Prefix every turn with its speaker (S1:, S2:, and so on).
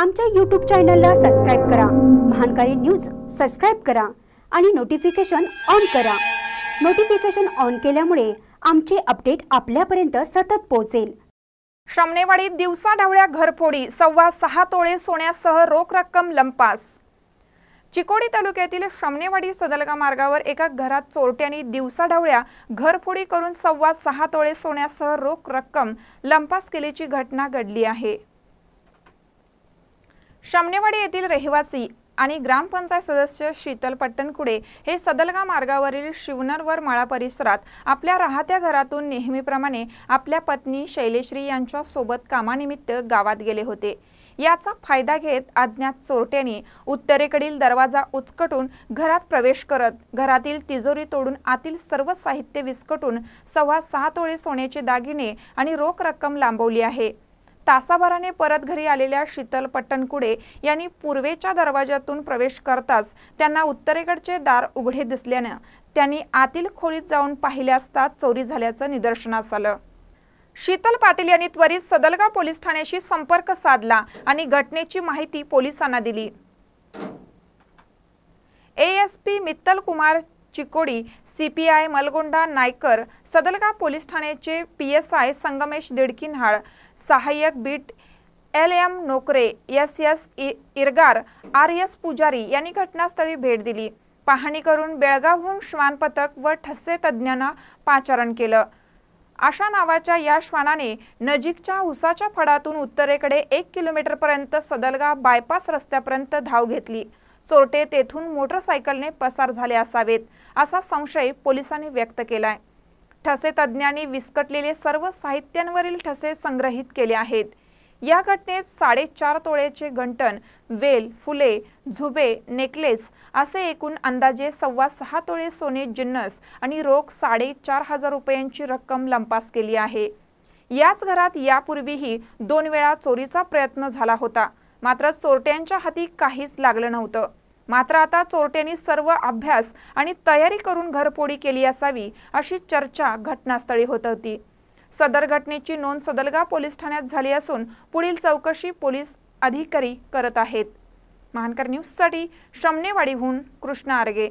S1: आमच्या यूट्यूब चॅनलला सबस्क्राईब करा. महानकारी न्यूज सबस्क्राईब करा आणि नोटिफिकेशन ऑन करा. नोटिफिकेशन ऑन केल्यामुळे आमचे अपडेट आपल्यापर्यंत सतत पोहोचेल.
S2: श्रमणेवाडीत दिवसा ढवळ्या घरफोडी सव्वा सहा तोळे सोन्यासह रोख रक्कम लंपास. चिकोडी तालुक्यातील शमनेवाडी सदलगा मार्गावर एका घरात चोरट्यांनी दिवसाढवळ्या घरफोडी करून सव्वा सहा तोळे सोन्यासह रोख रक्कम लंपास केल्याची घटना घडली आहे. शमनेवाडी येथील रहिवासी आणि ग्रामपंचायत सदस्य शीतल पट्टणकुडे हे सदलगा मार्गावरील शिवनरवर माळा परिसरात आपल्या राहत्या घरातून नेहमीप्रमाणे आपल्या पत्नी शैलेश्री यांच्या सोबत कामानिमित्त गावात गेले होते. याचा फायदा घेत अज्ञात चोरट्यांनी उत्तरेकडील दरवाजा उचकटून घरात प्रवेश करत घरातील तिजोरी तोडून आतील सर्व साहित्य विस्कटून सव्वा सहा तोळे सोन्याचे दागिने आणि रोख रक्कम लांबवली आहे. तासाभराने परत घरी आलेल्या शीतल पट्टणकुडे यांनी पूर्वेच्या दरवाजातून प्रवेश करताच त्यांना उत्तरेकडचे दार उघडे दिसल्यानं त्यांनी आतील खोलीत जाऊन पाहिले असता चोरी झाल्याचं निदर्शनास आलं. शीतल पाटील यांनी त्वरित सदलगा पोलीस ठाण्याशी संपर्क साधला आणि घटनेची माहिती पोलिसांना दिली. ASP Mittal Kumar Chikodi CPI Malagonda Naikar Sadalga police ठाण्याचे P S I Sangamesh Didkinhal सहाय्यक beat L M Nokare S S Iragar R S Pujari यांनी घटनास्थळी भेट दिली. पाहणी करून बेळगावहून श्वान पथक व ठसे तज्ज्ञांना पाचारण केलं. आशा नावाच्या या श्वानाने नजीकच्या उसाच्या फडातून उत्तरेकडे एक किलोमीटरपर्यंत सदलगा बायपास रस्त्यापर्यंत धाव घेतली. चोरटे तेथून मोटरसायकलने पसार झाले असावेत असा संशय पोलिसांनी व्यक्त केलाय. ठसे तज्ज्ञांनी विस्कटलेले सर्व साहित्यांवरील ठसे संग्रहित केले आहेत. या घटनेत साडेचार तोळ्याचे घंटन वेल फुले झुबे नेकलेस असे एकूण अंदाजे सव्वा सहा तोळे सोने जिन्नस आणि रोख साडेचार हजार रुपयांची रक्कम लंपास केली आहे. याच घरात यापूर्वीही दोन वेळा चोरीचा प्रयत्न झाला होता. मात्र चोरट्यांच्या हाती काहीच लागलं नव्हतं. मात्र आता चोरट्यांनी सर्व अभ्यास आणि तयारी करून घरपोडी केली असावी अशी चर्चा घटनास्थळी होत होती. सदर घटनेची नोंद सदलगा पोलीस ठाण्यात झाली असून पुढील चौकशी पोलीस अधिकारी करत आहेत. महानकर न्यूजसाठी शमनेवाडीहून कृष्णा आरगे.